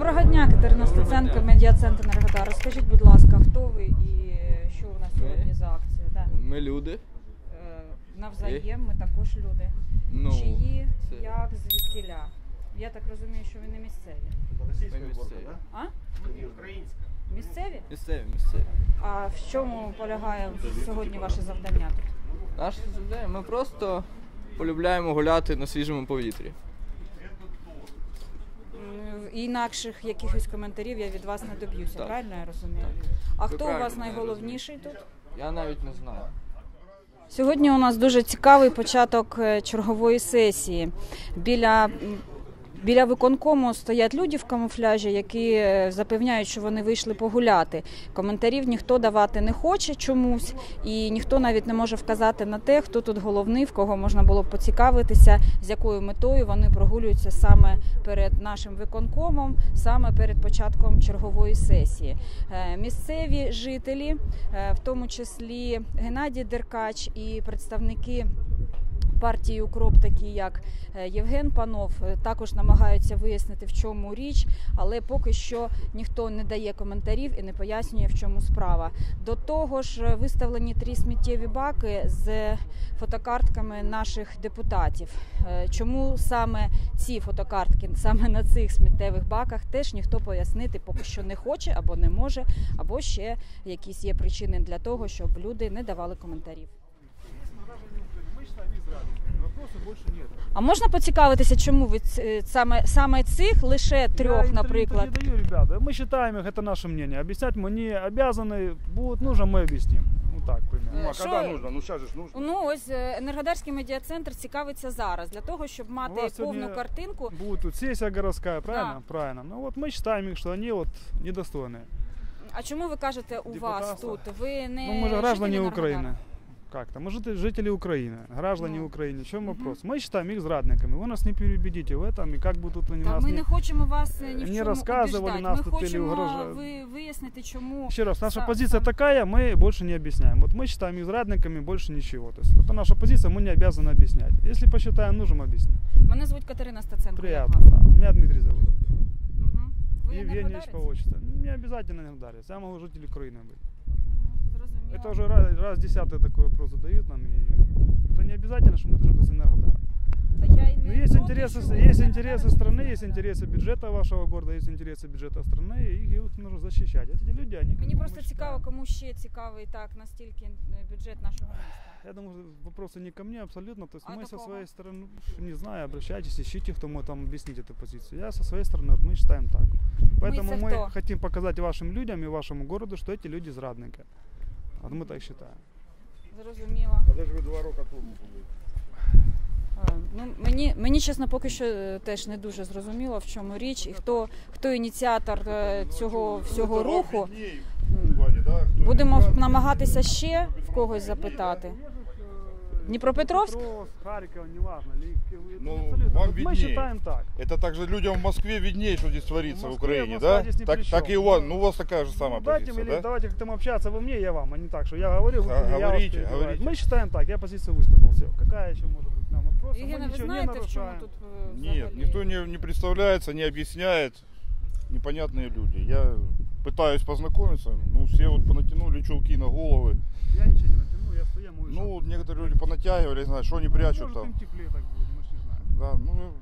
Доброго дня, Катерина Стеценко, медіа-центр Енергодар. Розкажіть, будь ласка, хто ви і що у нас Ми? сьогодні за акція? Да. Ми люди. Е, Навзаєм, ми також люди. Ну, Чиї, це- як, звідкиля? Я так розумію, що ви не місцеві. Ми місцеві. А? Місцеві? Місцеві, місцеві. А в чому полягає сьогодні ваше завдання тут? Наше завдання, ми просто полюбляємо гуляти на свіжому повітрі. Інакших якихось коментарів я від вас не доб'юся, Так. правильно я розумію? А Ви хто у правильно вас мене найголовніший тут? Я навіть не знаю. Сьогодні у нас дуже цікавий початок е, чергової сесії. Біля, біля виконкому стоять люди в камуфляжі, які е, запевняють, що вони вийшли погуляти. Коментарів ніхто давати не хоче чомусь, і ніхто навіть не може вказати на те, хто тут головний, в кого можна було б поцікавитися, з якою метою вони прогулюються саме перед нашим виконкомом, саме перед початком чергової сесії. Е, Місцеві жителі, е, в тому числі Геннадій Деркач і представники. Партії Укроп, такі як е, Євген Панов, е, також намагаються вияснити, в чому річ, але поки що ніхто не дає коментарів і не пояснює, в чому справа. До того ж, е, виставлені три сміттєві баки з фотокартками наших депутатів. Чому саме ці фотокартки, саме на цих сміттєвих баках, теж ніхто пояснити поки що не хоче або не може, або ще якісь є причини для того, щоб люди не давали коментарів. А можна поцікавитися, чому ви ц- саме саме цих лише Я трьох, интервью наприклад? не даю, ребята. Мы считаем их, это наше мнение. Объяснять мы не обязаны. Будет нужно, мы объясним. Ну так, примерно. Е, Ну, а що- когда нужно? Ну сейчас же ж нужно. Ну ось е, енергодарський медіа-центр цікавиться зараз для того, щоб мати вас повну сьогодні картинку. Будет тут сессия городская, правильно? Правильно. Ну вот мы считаем их, что они вот недостойные. А чому ви кажете у вас Депутатство. тут? Ви не ну мы же граждане жителі Украины. Енергодара? Как то Мы жители, жители Украины, граждане Ну. Украины. В чем Мгм. вопрос? Мы считаем их зрадниками. Вы нас не переубедите в этом. И как бы тут они Та нас ми не... не хочемо вас е, ні в не чому убіждати. нас Ми тут или хочемо угрожали. ви вияснити, чому Еще раз, наша Са- позиция такая, мы больше не объясняем. Вот мы считаем их зрадниками, больше ничего. То есть это наша позиция, мы не обязаны объяснять. Если посчитаем нужным, объясним. мене звуть Катерина Стаценко. Приятно. Да. Меня Дмитрий зовут. Мгм. Ви Евгеньевич по отчеству. Не обязательно Энергодарец. Я могу житель Украины быть. Мгм, зрозуміло. Это уже раз, раз десятый такой вопрос задают нам. И это не обязательно, что мы должны быть с Энергодаром. Та я й Но не Ну, есть проти, интересы, що ви есть енергодарець, интересы страны, есть да. интересы бюджета вашего города, есть интересы бюджета страны, и их нужно защищать. Эти люди, они... как Мені бы, просто мы цікаво, считаем- кому ще цікавий так настільки е, бюджет нашого міста. Я думаю, вопросы не ко мне абсолютно. То есть А мы до со кого? своей стороны, не знаю, обращайтесь, ищите, кто может там объяснить эту позицию. Я со своей стороны, вот мы считаем так. Поэтому это мы кто? хотим показать вашим людям и вашему городу, что эти люди зрадники. Вот ми так вважаємо. Зрозуміло. А де ж ви два роки тому були. Е, Ну, мені, мені чесно, поки що е, теж не дуже зрозуміло, в чому річ і хто, хто ініціатор е, цього всього Ну, руху. хто Будемо намагатися ще в когось запитати. Дніпропетровськ? Днепропетровск, Харьков, неважно. или- это Ну, абсолютно. вам Вот мы виднее. считаем так. Это также людям в Москве виднее, что здесь творится В в, Москве, Украине, Москва да? здесь ни Так, при так и чем. у вас, Ну, ну у вас такая же самая Ну, дайте позиция, мне, да? давайте как-то общаться, вы мне, я вам, а не так, что я говорил, Га- вы мне, я вас говорите, перебиваю. говорите. Мы считаем так, я позицию высказал, все. Какая еще может быть нам вопрос? Євгена, ви ничего не знаєте, в чому нарушаем. тут е, Нет, взагалі? никто не, не представляется, не объясняет. Непонятные люди. Я пытаюсь познакомиться, ну все вот понатянули чулки на головы. Я ничего не мою Ну, некоторые люди понатягивали, знаю, что они Ну, прячут может, там. им теплее так будет, мы ж не знаем. Да, ну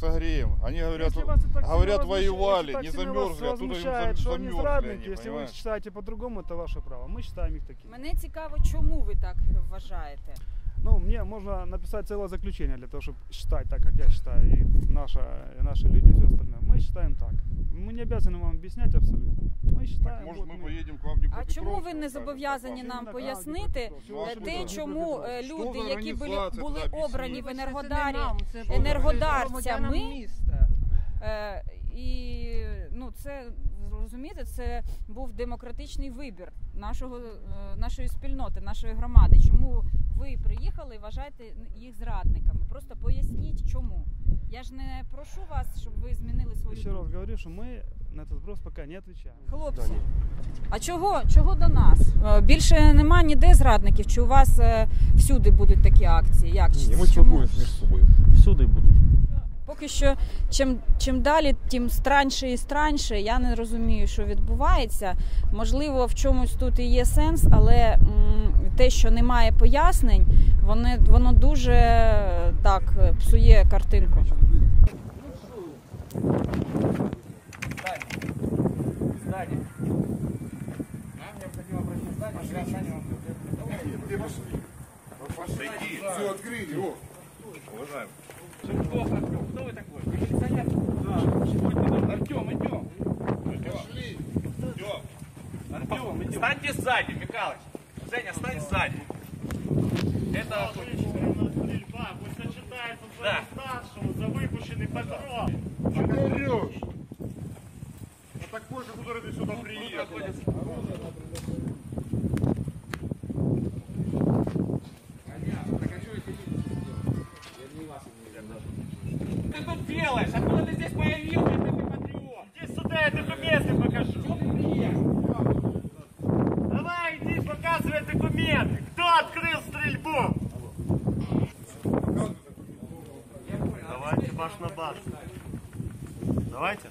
согреем. Они говорят, говорят воевали, не замерзли, им зам- что они замерзли зрадники, они, если вы понимаешь? считаете по-другому, это ваше право. Мы считаем их такими. Мене цікаво, чому ви так вважаєте. Ну, мне можно написать целое заключение для того, чтобы считать так, как я считаю, и, наша, и наши люди, и все остальное. Мы считаем так. Мы не обязаны вам объяснять абсолютно. Мы считаем. Может, вот мы мы- поедем к вам в А Днепропетровск, чому ви скажем, не как зобов'язані вам? нам Іменно пояснити Дніпропетровськ. е, Ну, те, а що чому ви е, Що люди, за які були, організація, були тоді обрані в об'ясніть? Енергодарі, Це енергодарцями, Це розумієте, це був демократичний вибір нашого, е, нашої спільноти, нашої громади. Чому ви приїхали і вважаєте їх зрадниками? Просто поясніть, чому. Я ж не прошу вас, щоб ви змінили свою Еще раз говорю, что мы на этот вопрос пока не отвечаем. Хлопці, а чого, чого до нас? Е, Більше нема ніде зрадників. Чи у вас е, всюди будуть такі акції? Як Ні, ми Чому? спілкуємося між собою. Всюди будуть. Поки що, чим, чим далі, тим странше і странше. Я не розумію, що відбувається. Можливо, в чомусь тут і є сенс, але м, те, що немає пояснень, вони, воно дуже так псує картинку. Все, открыли, о. Уважаемый. Кто вы такой? Вы милиционер? Артем, идем. Артем, станьте сзади, Михалыч. Женя, стань сзади. Это. Стрільба, пусть зачитається Да. старшому за випущений патрон. Что ты орешь? А такой, же, который ты сюда приехал. Ты тут делаешь? Откуда ты здесь появился, если ты патриот? Иди сюда, я документы покажу. Давай, иди, показывай документы. Кто открыл стрельбу? Давайте баш на баш. Давайте.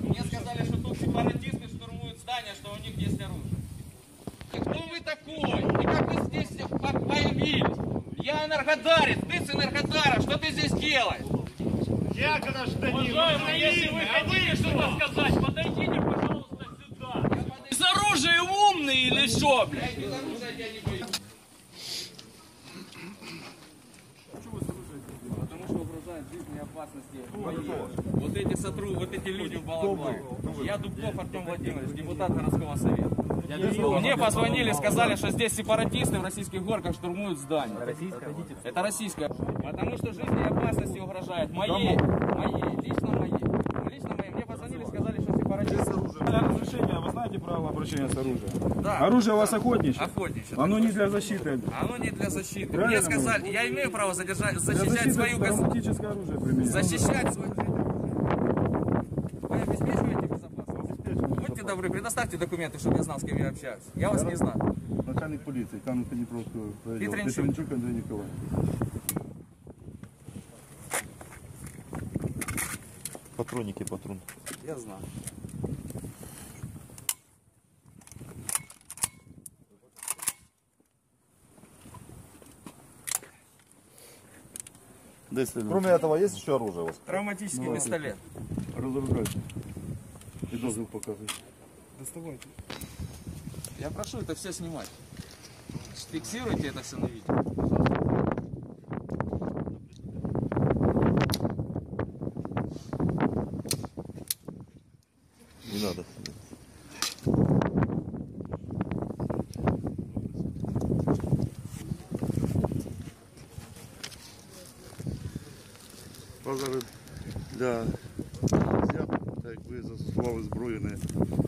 Мне сказали, что тут сепаратисты штурмуют здание, что у них есть оружие. И кто вы такой? И как вы здесь по- появились? Я энергодарец, ты с Энергодара, что ты здесь делаешь? Я гражданин Уважаемый, если вы Украины, а хотите что-то сказать, подойдите, пожалуйста, сюда. С оружием умный или что, блядь? Что жизни и опасности. Вот эти сотру, вот эти люди в балаклаве. Я Дубков Артем Владимирович, депутат городского совета. Мне позвонили, сказали, что здесь сепаратисты в российских горках штурмуют здание. Это российское. Потому что жизни и опасности угрожает. Моей, моей, лично моей. Лично моей. Мне позвонили, сказали, что сепаратисты. Для разрешения, вы знаете правила обращения с оружием? Да. Оружие у вас охотничье? Охотничье. Оно не для защиты. Оно не для защиты. Мне Правильно сказали, я имею право задержать, Для защищать защиты свою травматическое оружие применять. Защищать свою... Вы обеспечиваете добры, предоставьте документы, чтобы я знал, с кем я общаюсь. Я вас не знаю. Начальник поліції, Кам'янка-Дніпровського району. Петренчук. Петренчук Андрій Ніколаєвич. Патроніки, патрон. Я знаю. Де стрільба? Кроме этого, есть еще оружие у вас? Травматический пистолет. Розгружайте. І дозвіл показує. Я прошу это все снимать. Фиксируйте это все на видео.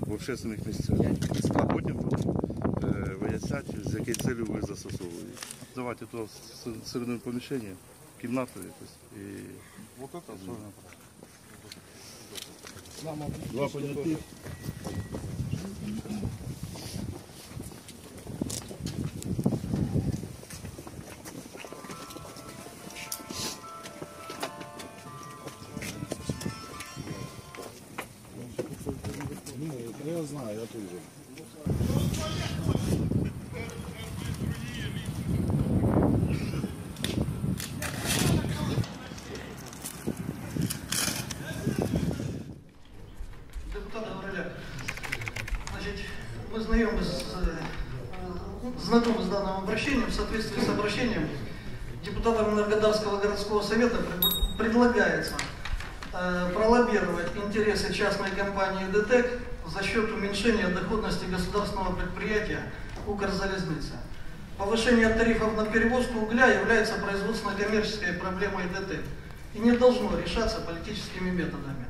В общественних місцях. А потім виясняти, вияснять, з якої цілі ви застосовуєте. Давайте то середину поміщення, кімнату якось. І... Вот это особенно. Два понятих. Пред- предлагается э, пролоббировать интересы частной компании ДТЭК за счет уменьшения доходности государственного предприятия Укрзалезница. Повышение тарифов на перевозку угля является производственно-коммерческой проблемой ДТ и не должно решаться политическими методами.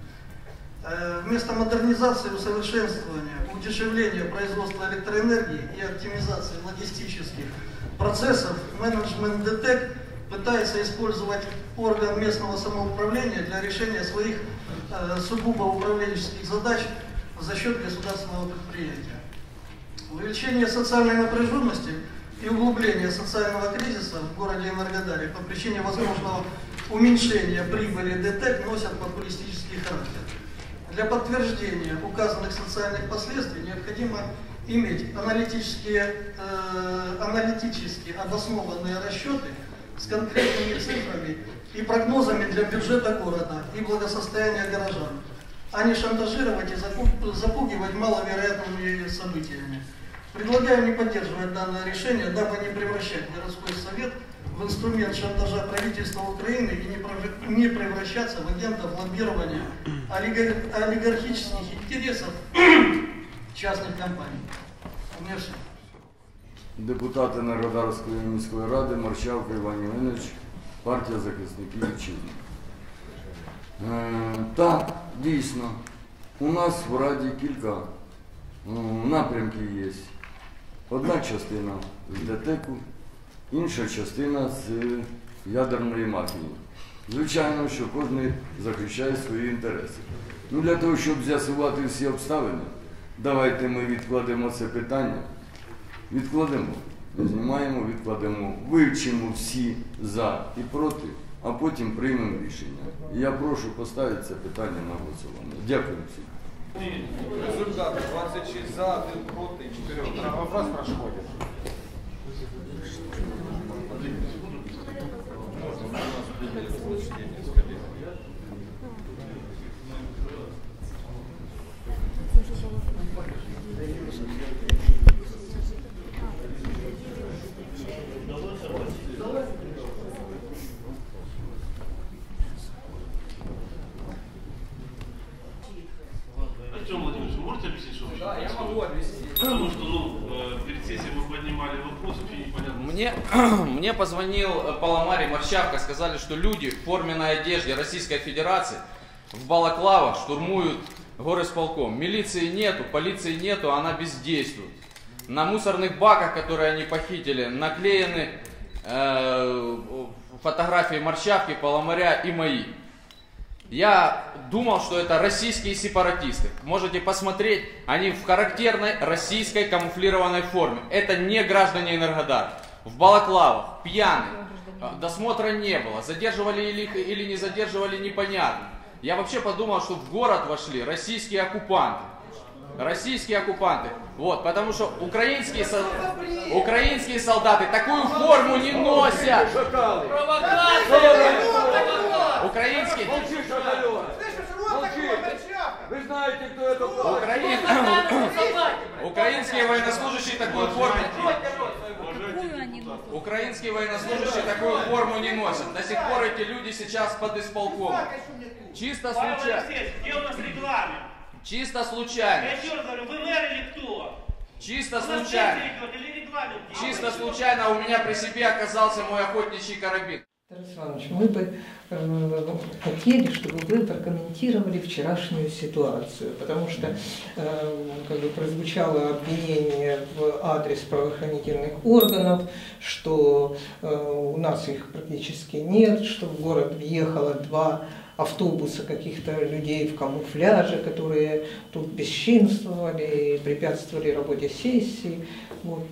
Э, Вместо модернизации, усовершенствования, удешевления производства электроэнергии и оптимизации логистических процессов, менеджмент ДТЭК пытается использовать орган местного самоуправления для решения своих э, сугубо управленческих задач за счет государственного предприятия. Увеличение социальной напряженности и углубление социального кризиса в городе Энергодаре по причине возможного уменьшения прибыли ДТЭК носят популистический характер. Для подтверждения указанных социальных последствий необходимо иметь аналитические, э, аналитически обоснованные расчеты с конкретными цифрами и прогнозами для бюджета города и благосостояния горожан, а не шантажировать и запу- запугивать маловероятными событиями. Предлагаю не поддерживать данное решение, дабы не превращать городской совет в инструмент шантажа правительства Украины и не превращаться в агентов лоббирования олига- олигархических интересов частных компаний. У меня все. Депутати Народарської міської ради Марчавка Іван Євгенович, партія захисників вітчизни. Е, так, дійсно, у нас в Раді кілька ну, напрямків є. Одна частина з ДТЕКу, інша частина з ядерної мафії. Звичайно, що кожен захищає свої інтереси. Ну, для того, щоб з'ясувати всі обставини, давайте ми відкладемо це питання. Відкладемо. Знімаємо, відкладемо, вивчимо всі за і проти, а потім приймемо рішення. Я прошу поставити це питання на голосування. Дякую всім. Результати 26 за, 1 проти, 4 вас происходит. Артем Владимирович, вы можете объяснить, что вы Да, я могу объяснить. Потому что, ну, э, перед сессией мы поднимали вопрос, вообще непонятно. Мне, мне позвонил э, Паламарий Марчавка, сказали, что люди в форменной одежде Российской Федерации в балаклавах штурмуют горосполком. Милиции нету, полиции нету, она бездействует. На мусорных баках, которые они похитили, наклеены э, фотографии Марчавки, Паламаря и мои. Я думал, что это российские сепаратисты. Можете посмотреть, они в характерной российской камуфлированной форме. Это не граждане Энергодара. В балаклавах, пьяные. А, Досмотра не было. Задерживали или, или не задерживали, непонятно. Я вообще подумал, что в город вошли российские оккупанты. Российские оккупанты. Вот, потому что украинские, сол- украинские солдаты такую форму не носят. Украинские... Вы знаете, кто это Украин- Украинские военнослужащие такую форму... Украинские военнослужащие такую форму не носят. До сих пор эти люди сейчас под исполкомом. Чисто случайно. Где у нас регламент? Чисто Я случайно. еще раз говорю, вы мэр или кто? Чисто случайно. Чисто случайно у меня при себе оказался мой охотничий карабин. Тарас Иванович, мы бы э, хотели, чтобы вы прокомментировали вчерашнюю ситуацию, потому что э, как бы прозвучало обвинение в адрес правоохранительных органов, что э, у нас их практически нет, что в город въехало два автобуса каких-то людей в камуфляже, которые тут бесчинствовали и препятствовали работе сессии. Вот,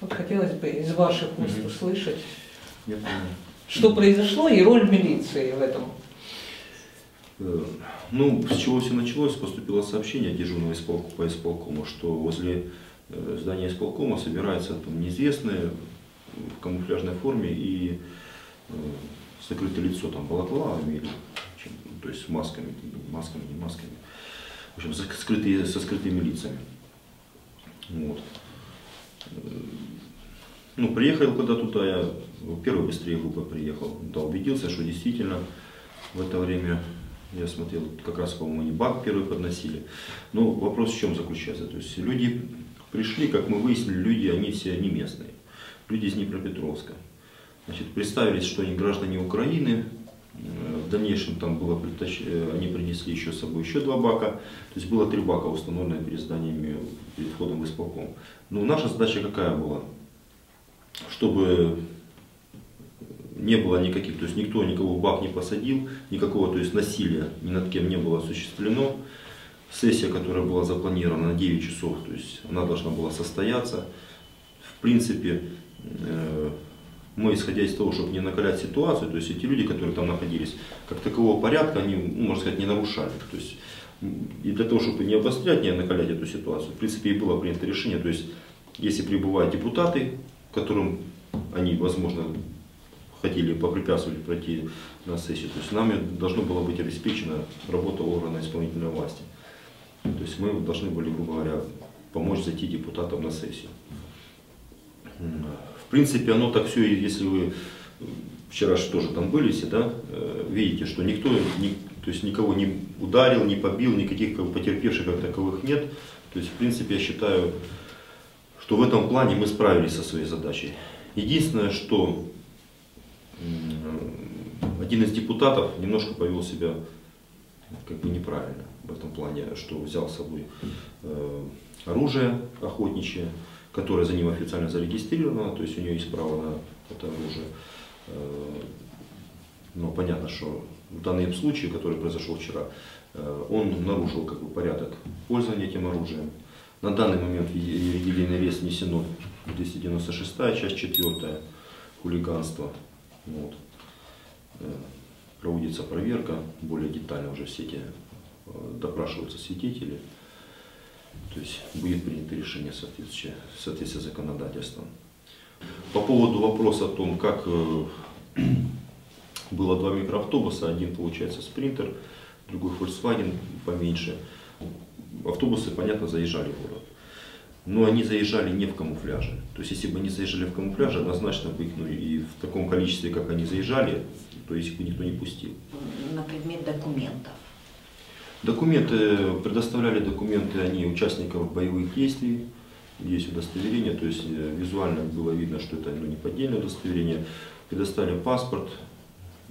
вот хотелось бы из ваших уст услышать. Я. Что произошло и роль милиции в этом? Э, Ну, с чего все началось, поступило сообщение дежурного исполк- по исполкому, что возле э, здания исполкома собираются там неизвестные в камуфляжной форме и э, закрытое лицо там чем, ну, то есть с масками, масками, не масками. В общем, зак- скрытые, со скрытыми лицами. Вот. Э, Ну, приехал когда туда, я ну, первый быстрее группа приехал, да, убедился, что действительно в это время, я смотрел, как раз, по-моему, они бак первый подносили. Но вопрос в чем заключается? То есть люди пришли, как мы выяснили, люди, они все не местные. люди из Днепропетровска. Значит, представились, что они граждане Украины. В дальнейшем там было э, они принесли еще с собой еще два бака. То есть было три бака установленные перед зданиями, перед входом в исполком. Но наша задача какая была? Чтобы не было никаких, то есть никто никого в бак не посадил, никакого то есть насилия ни над кем не было осуществлено. Сессия, которая была запланирована на 9 часов, то есть она должна была состояться. В принципе, э, мы, исходя из того, чтобы не накалять ситуацию, то есть эти люди, которые там находились, как такового порядка, они, ну, можно сказать, не нарушали. То есть, и для того, чтобы не обострять, не накалять эту ситуацию, в принципе, и было принято решение, то есть, если прибывают депутаты, которым они, возможно, хотели попрепятствовать пройти на сессию, то есть нами должно было быть обеспечена работа органа исполнительной власти. То есть мы должны были, грубо говоря, помочь зайти депутатам на сессию. В принципе, оно так все, если вы вчера же тоже там были все, да, э, видите, что никто, ни- то есть никого не ударил, не побил, никаких как потерпевших как таковых нет. То есть, в принципе, я считаю, что в этом плане мы справились со своей задачей. Единственное, что один из депутатов немножко повел себя как бы неправильно в этом плане, что взял с собой э, оружие охотничье, которое за ним официально зарегистрировано, то есть у нее есть право на это оружие. Э, Но понятно, что в данном случае, который произошел вчера, э, он нарушил как бы, порядок пользования этим оружием. На данный момент в единый арест внесено 296 часть 4 хулиганство. Вот. Э, Проводится проверка, более детально уже все эти допрашиваются свидетели. То есть будет принято решение соответствие, в соответствии с законодательством. По поводу вопроса о том, как э, было два микроавтобуса, один получается спринтер, другой Volkswagen поменьше. Автобусы, понятно, заезжали в город. Но они заезжали не в камуфляже. То есть, если бы они заезжали в камуфляже, однозначно бы их, ну, и в таком количестве, как они заезжали, то есть их бы никто не пустил. на предмет документов. Документы, предоставляли документы они участников боевых действий, есть удостоверение, то есть э, визуально было видно, что это ну, не поддельное удостоверение. Предоставили паспорт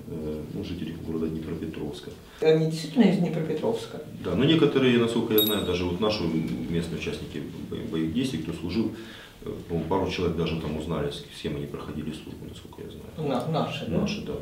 э, ну, жителей города Днепропетровска. Они действительно из Днепропетровска. Да, но некоторые, насколько я знаю, даже вот наши местные участники бо- боевых действий, кто служил, э, пару человек даже там узнали, с с кем они проходили службу, насколько я знаю. На- наши, да? Наши, да.